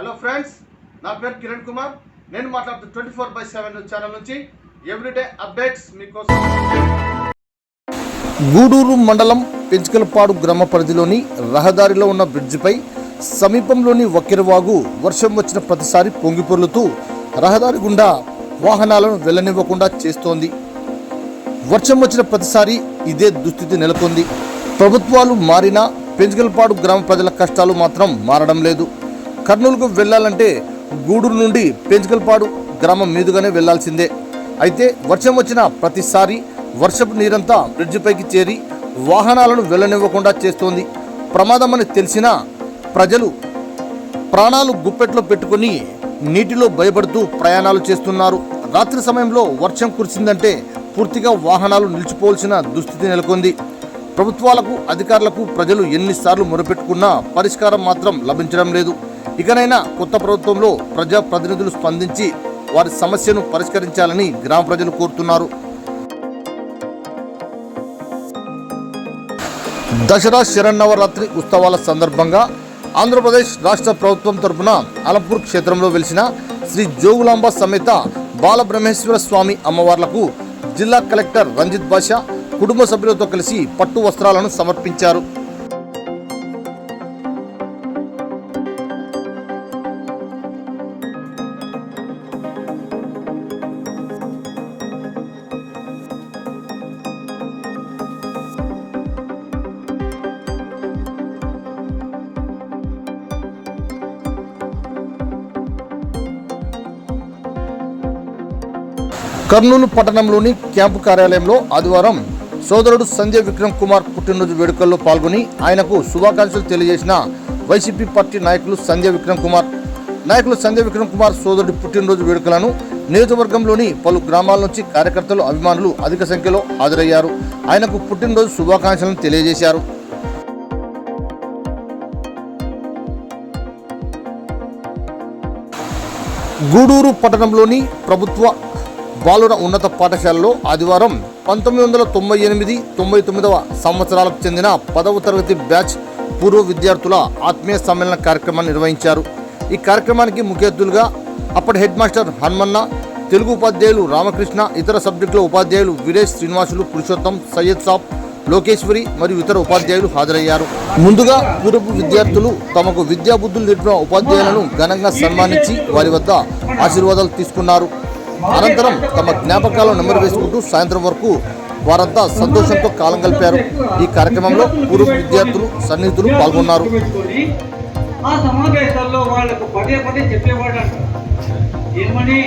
Hello friends నా పేరు కిరణ్ కుమార్. నేను మాట్లాడుతూ twenty four by seven channel నుంచి ఎవ్రీడే అప్డేట్స్ మీకోసం. గూడూరు మండలం పెంచుకలపాడు గ్రామ పరిధిలోని రహదారిలో ఉన్న బ్రిడ్జిపై సమీపంలోని వక్కెరవాగు వర్షం వచ్చిన ప్రతిసారి పొంగిపొర్లుతూ రహదారి గుండా వాహనాలను వెళ్ళనివ్వకుండా చేస్తోంది. వర్షం వచ్చిన ప్రతిసారి ఇదే దుస్థితి నెలకొంది. ప్రభుత్వాలు మారినా పెంచుకలపాడు గ్రామ ప్రజల కష్టాలు మాత్రం మారడం లేదు. కర్నూలుకు వెళ్ళాలంటే గూడూరు నుండి పెంచుకల్పాడు గ్రామం మీదుగానే వెళ్ళాల్సిందే అయితే వర్షం వచ్చిన ప్రతిసారి వర్షపు నీరంతా బ్రిడ్జిపైకి చేరి వాహనాలను వెళ్ళనివ్వకుండా చేస్తోంది. ప్రమాదమని తెలిసినా ప్రజలు ప్రాణాలు గుప్పెట్లో పెట్టుకొని నీటిలో భయపడుతూ ప్రయాణాలు చేస్తున్నారు. రాత్రి సమయంలో వర్షం కురిసిందంటే పూర్తిగా వాహనాలు నిలిచిపోవాల్సిన దుస్థితి నెలకొంది. ప్రభుత్వాలకు అధికారులకు ప్రజలు ఎన్నిసార్లు మొరపెట్టుకున్నా పరిష్కారం మాత్రం లభించడం లేదు. ఇకనైనా కొత్త ప్రభుత్వంలో ప్రజా ప్రతినిధులు స్పందించి వారి సమస్యను పరిష్కరించాలని గ్రామ ప్రజలు కోరుతున్నారు. దసరా శరన్నవరాత్రి ఉత్సవాల సందర్భంగా ఆంధ్రప్రదేశ్ రాష్ట్ర ప్రభుత్వం తరపున అలంపూర్ క్షేత్రంలో వెలిసిన శ్రీ జోగులాంబ సమేత బాలబ్రహ్మేశ్వర స్వామి అమ్మవార్లకు జిల్లా కలెక్టర్ రంజిత్ బాషా కుటుంబ సభ్యులతో కలిసి పట్టు వస్త్రాలను సమర్పించారు. కర్నూలు పట్టణంలోని క్యాంపు కార్యాలయంలో ఆదివారం సోదరుడు సంజయ్ విక్రమ్ కుమార్ పుట్టినరోజు వేడుకల్లో పాల్గొని ఆయనకు శుభాకాంక్షలు తెలియజేసిన వైసీపీ పార్టీ నాయకులు సంజయ్ విక్రమ్ కుమార్ నాయకులు సంజయ్ విక్రమ్ కుమార్ సోదరుడి పుట్టినరోజు వేడుకలను నియోజకవర్గంలోని పలు గ్రామాల నుంచి కార్యకర్తలు అభిమానులు అధిక సంఖ్యలో హాజరయ్యారు. ఆయనకు పుట్టినరోజు శుభాకాంక్షలను తెలియజేశారు. గూడూరు పట్టణంలోని ప్రభుత్వ బాలుర ఉన్నత పాఠశాలలో ఆదివారం పంతొమ్మిది వందల తొంభై ఎనిమిది తొంభై తొమ్మిదవ సంవత్సరాలకు చెందిన పదవ తరగతి బ్యాచ్ పూర్వ విద్యార్థుల ఆత్మీయ సమ్మేళన కార్యక్రమాన్ని నిర్వహించారు. ఈ కార్యక్రమానికి ముఖ్య అతిథులుగా అప్పటి హెడ్ మాస్టర్ హనుమన్న తెలుగు ఉపాధ్యాయులు రామకృష్ణ ఇతర సబ్జెక్టుల ఉపాధ్యాయులు వీరేష్ శ్రీనివాసులు పురుషోత్తం సయ్యద్ సాబ్ లోకేశ్వరి మరియు ఇతర ఉపాధ్యాయులు హాజరయ్యారు. ముందుగా పూర్వపు విద్యార్థులు తమకు విద్యాబుద్ధులు నేర్పిన ఉపాధ్యాయులను ఘనంగా సన్మానించి వారి వద్ద ఆశీర్వాదాలు తీసుకున్నారు. అనంతరం తమ జ్ఞాపకాలను నెమరు వేసుకుంటూ సాయంత్రం వరకు వారంతా సంతోషంతో కాలం కలిపారు ఈ కార్యక్రమంలో పూర్వ విద్యార్థులు సన్నిహితులు పాల్గొన్నారు. ఆ సమావేశాల్లో వాళ్ళకు పదే పదే ఏమని?